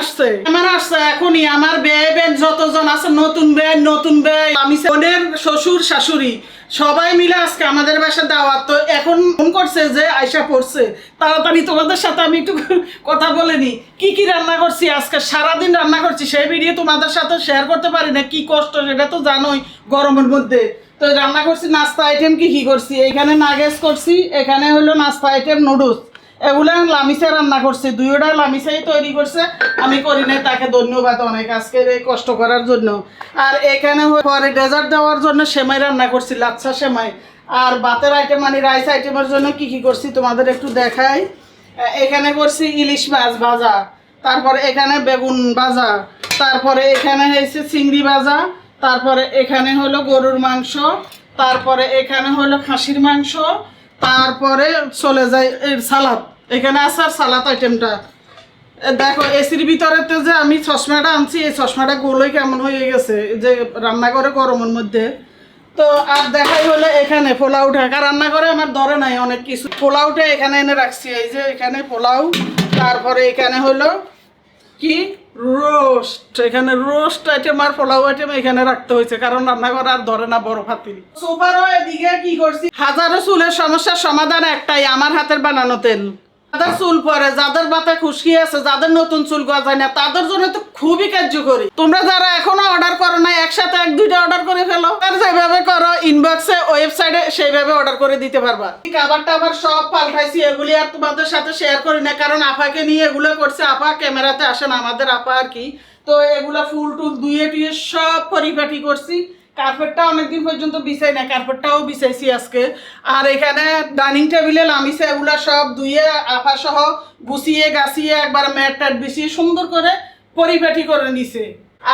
আসছে। আসছে এখনই, আমার বেয়ে যতজন আছে, নতুন নতুন আমি বোনের শ্বশুর, শাশুড়ি, সবাই মিলে আজকে আমাদের বাসায় দাওয়াত। তো এখন ফোন করছে যে আয়সা পড়ছে। তাড়াতাড়ি তোমাদের সাথে আমি একটু কথা বলে নি কি কি রান্না করছি আজকে? সারাদিন রান্না করছি। সেই ভিডিও তোমাদের সাথে শেয়ার করতে পারি না। কি কষ্ট, সেটা তো জানোই গরমের মধ্যে। তো রান্না করছি, নাস্তা আইটেম কি কি করছি? এখানে নাগেস করছি, এখানে হলো নাস্তা আইটেম নুডলস এগুলো লামিসা রান্না করছে দুইটা লামিসাই তৈরি করছে। আমি করি নাই, তাকে ধন্যবাদ অনেক আজকে এই কষ্ট করার জন্য। আর এখানে পরে ডেজার্ট দেওয়ার জন্য সেমাই রান্না করছি, লাচ্ছা সেমাই। আর ভাতের আইটেম মানে রাইস আইটেমের জন্য কি কি করছি, তোমাদের একটু দেখাই। এখানে করছি ইলিশ মাছ ভাজা, তারপরে এখানে বেগুন ভাজা, তারপরে এখানে হয়েছে চিংড়ি ভাজা, তারপরে এখানে হলো গরুর মাংস, তারপরে এখানে হলো খাসির মাংস, তারপরে চলে যায় এর সালাদ। এখানে আছে আর সালাদ আইটেমটা দেখো এসির ভিতরে তো যে আমি চশমাটা আনছি, এই চশমাটা গোলই কেমন হয়ে গেছে যে রান্না করে গরমের মধ্যে। তো আর দেখাই হলো এখানে পোলাও ঢাকা রান্না করে আমার ধরে নাই অনেক কিছু। পোলাওটা এখানে এনে রাখছি, এই যে এখানে পোলাও, তারপরে এখানে হলো কি? রোস্ট, এখানে রোস্ট আইটেম আর পোলাও আইটেম এখানে রাখতে হয়েছে, কারণ রান্না করা আর ধরে না বড় ফাতিল। সোফারও এদিকে কি করছি? হাজারো চুলের সমস্যার সমাধান একটাই, আমার হাতের বানানো তেল। যাদের চুল পরে, যাদের মাথায় খুশকি আছে, যাদের নতুন চুল গজায় না, তাদের জন্য তো খুবই কার্যকরী। তোমরা যারা এখনও অর্ডার করো না একসাথে এক দুইটা অর্ডার করে ফেলো। আর যেভাবে করো ইনবক্সে ওয়েবসাইটে সেইভাবে অর্ডার করে দিতে পারবা। খাবার টাবার সব পাল্টাইছি, এগুলি আর তোমাদের সাথে শেয়ার করি না, কারণ আপাকে নিয়ে এগুলো করছে, আপা ক্যামেরাতে আসে না, আমাদের আপা আর কি। তো এগুলা ফুল টুল ধুয়ে টুয়ে সব পরিপাটি করছি। কার্পেটটা অনেকদিন পর্যন্ত বিছাই না কার্পেটটাও বিছাইছি আজকে। আর এখানে ডাইনিং টেবিলে লামিছে এগুলা সব ধুয়ে, আফা সহ গুছিয়ে, গাছিয়ে একবার ম্যাট ট্যাট বিছিয়ে সুন্দর করে পরিপাটি করে নিছে।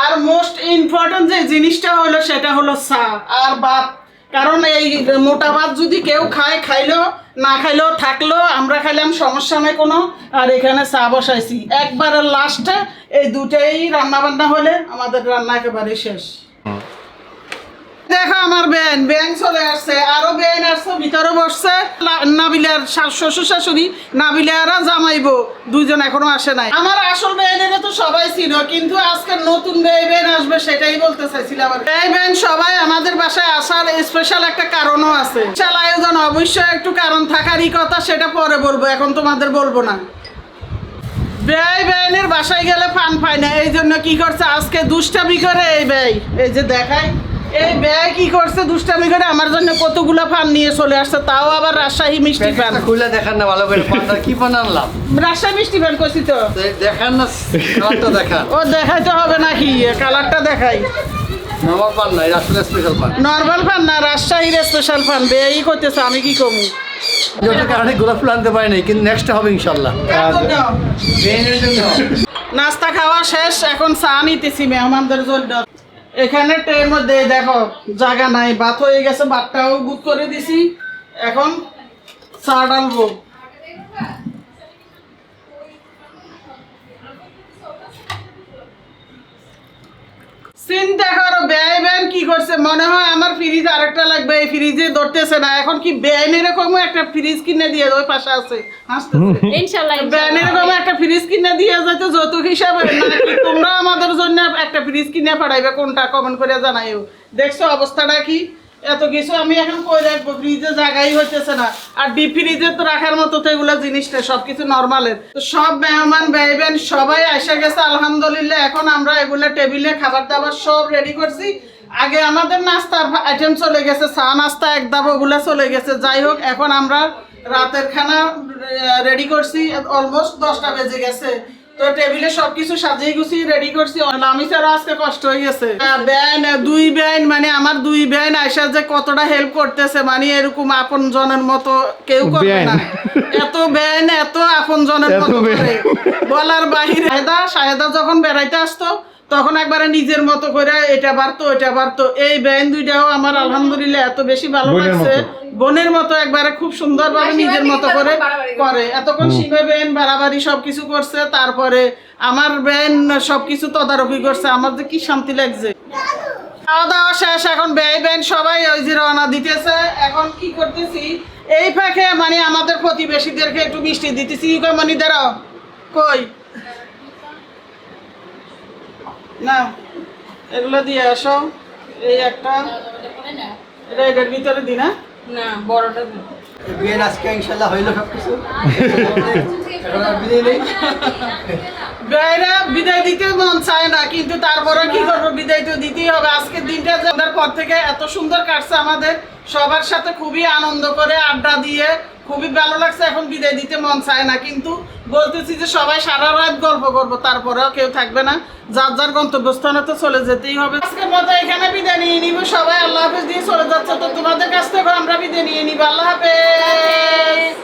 আর মোস্ট ইম্পর্টেন্ট যে জিনিসটা হলো সেটা হলো চা আর ভাত। কারণ এই মোটা ভাত যদি কেউ খায়, খাইলো, না খাইলেও থাকল, আমরা খাইলাম, সমস্যা নেই কোনো। আর এখানে চা বসাইছি। একবারের লাস্টে এই দুটাই রান্না বান্না হলে আমাদের রান্না একেবারে শেষ। দেখো আমার চলে আসছে, আরও আসছে ভিতরে বসছে। নাবিলার শ্বশুর শাশুড়ি, নাবিলারা এখনও আসে নাই। আমার আসল তো সবাই ছিল, কিন্তু আজকে নতুন আসবে সেটাই বলতে চাইছিলাম সবাই আমাদের বাসায় আসার স্পেশাল একটা কারণও আছে। আয়োজন, অবশ্যই একটু কারণ থাকারই কথা, সেটা পরে বলব, এখন তোমাদের বলব না। ব্যয় ব্যয়নের বাসায় গেলে ফান পায় না, এই জন্য কি করছে? আজকে দুষ্টামি করে এই ব্যয় এই যে দেখাই, এই ব্যয় কি করছে? দুষ্টামি করে আমার জন্য কতগুলো ফান নিয়ে চলে আসছে তাও আবার রাজশাহী মিষ্টি প্যাকেটটা খুলে দেখান না ভালো করে পানটা কি পান আনলাম? রাজশাহী মিষ্টি পান করছি তো। দেখান না কালারটা দেখান। ও দেখাইতে হবে নাকি? কালারটা দেখাই। নর্মাল পান না আসলে স্পেশাল ফান নর্মাল ফান না রাজশাহীর স্পেশাল ফান ব্যয়ই করতেছে আমি কি কমু? যেটা কারণে গোলাপ ফুল আনতে পারি নাই কিন্তু নেক্সট হবে ইনশাল্লাহ নাস্তা খাওয়া শেষ এখন চা নিতেছি মেহমানদের জন্য। এখানে ট্রের মধ্যে, দেখো, জায়গা নাই বাথ হয়ে গেছে বাতটাও বুক করে দিছি। এখন চা ডালবো চিন্তা কি করছে? মনে হয় আমার ফ্রিজ আরেকটা লাগবে। এই ফ্রিজে ধরতেছে না। এখন কি ব্যান এরকম একটা ফ্রিজ কিনে দিয়ে ওই পাশে আছে? হাসতেছে। ইনশাল্লাহ ব্যান এরকম একটা ফ্রিজ কিনে দিয়ে যাইতে যৌতুক হিসাবে? নাকি তোমরা আমাদের জন্য একটা ফ্রিজ কিনে পাঠাইবে? কোনটা? কমেন্ট করে জানাইও। দেখছ অবস্থাটা কি? এত কিছু আমি এখন কই রাখব? ফ্রিজে জায়গাই হইতেছে না। আর ডিপ ফ্রিজে তো রাখার মতো তো এগুলো জিনিস নেই সবকিছু নর্মালের তো সব মেহমান ব্যয়বেন সবাই এসে গেছে আলহামদুলিল্লাহ। এখন আমরা এগুলো টেবিলে খাবার দাবার সব রেডি করছি। আগে আমাদের নাস্তার আইটেম চলে গেছে চা নাস্তা এক দাব ওগুলো চলে গেছে। যাই হোক এখন আমরা রাতের খানা রেডি করছি অলমোস্ট দশটা বেজে গেছে। তো টেবিলে সবকিছু সাজিয়ে গুছিয়ে রেডি করছি। আমি ছাড়া আজকে কষ্ট হয়ে গেছে। বেন দুই বেন মানে আমার দুই বেন আইসা যে কতটা হেল্প করতেছে মানে এরকম আপন জনের মতো কেউ করবে না। এত বেন এত আপন জনের মতো করে। বলার বাহিরে সাহেদা সাহেদা যখন বেড়াইতে আসতো তখন একবারে নিজের মতো করে এটা বাড়তো এটা বাড়তো। এই বেন দুইটাও আমার আলহামদুলিল্লাহ এত বেশি ভালো লাগছে। বোনের মতো একবারে খুব সুন্দরভাবে নিজের মতো করে করে। এতক্ষণ শিবে বেন বাড়াবাড়ি সবকিছু করছে তারপরে আমার বেন সবকিছু তদারকি করছে। আমার যে কি শান্তি লাগছে। খাওয়া দাওয়া শেষ এখন ব্যয় বেন সবাই ওই যে রওনা দিতেছে। এখন কি করতেছি? এই ফাঁকে মানে আমাদের প্রতিবেশীদেরকে একটু মিষ্টি দিতেছি। কই মনি দাঁড়াও। কই? না এগুলো দিয়ে আসো। এই একটা। এটা এটার ভিতরে দি না? না বড়টা দিন। বিয়ের আজকে ইনশাল্লাহ হইল সব কিছু এখন বিদায় নেই। বিদায় দিতে মন চায় না কিন্তু তারপরে কি করব? বিদায় তো দিতেই হবে। আজকের দিনটা যাওয়ার পর থেকে এত সুন্দর কাটছে আমাদের। সবার সাথে খুবই আনন্দ করে আড্ডা দিয়ে খুবই ভালো লাগছে, এখন বিদায় দিতে মন চায় না, কিন্তু বলতেছি যে সবাই সারা রাত গল্প করব, তারপরেও কেউ থাকবে না। যার যার গন্তব্যস্থানে তো চলে যেতেই হবে। আজকের মতো এখানে বিদায় নিয়ে নিব, সবাই আল্লাহ হাফেজ দিয়ে চলে যাচ্ছে, তো তোমাদের কাছ থেকে আমরা বিদায় নিয়ে নিব। আল্লাহ হাফেজ।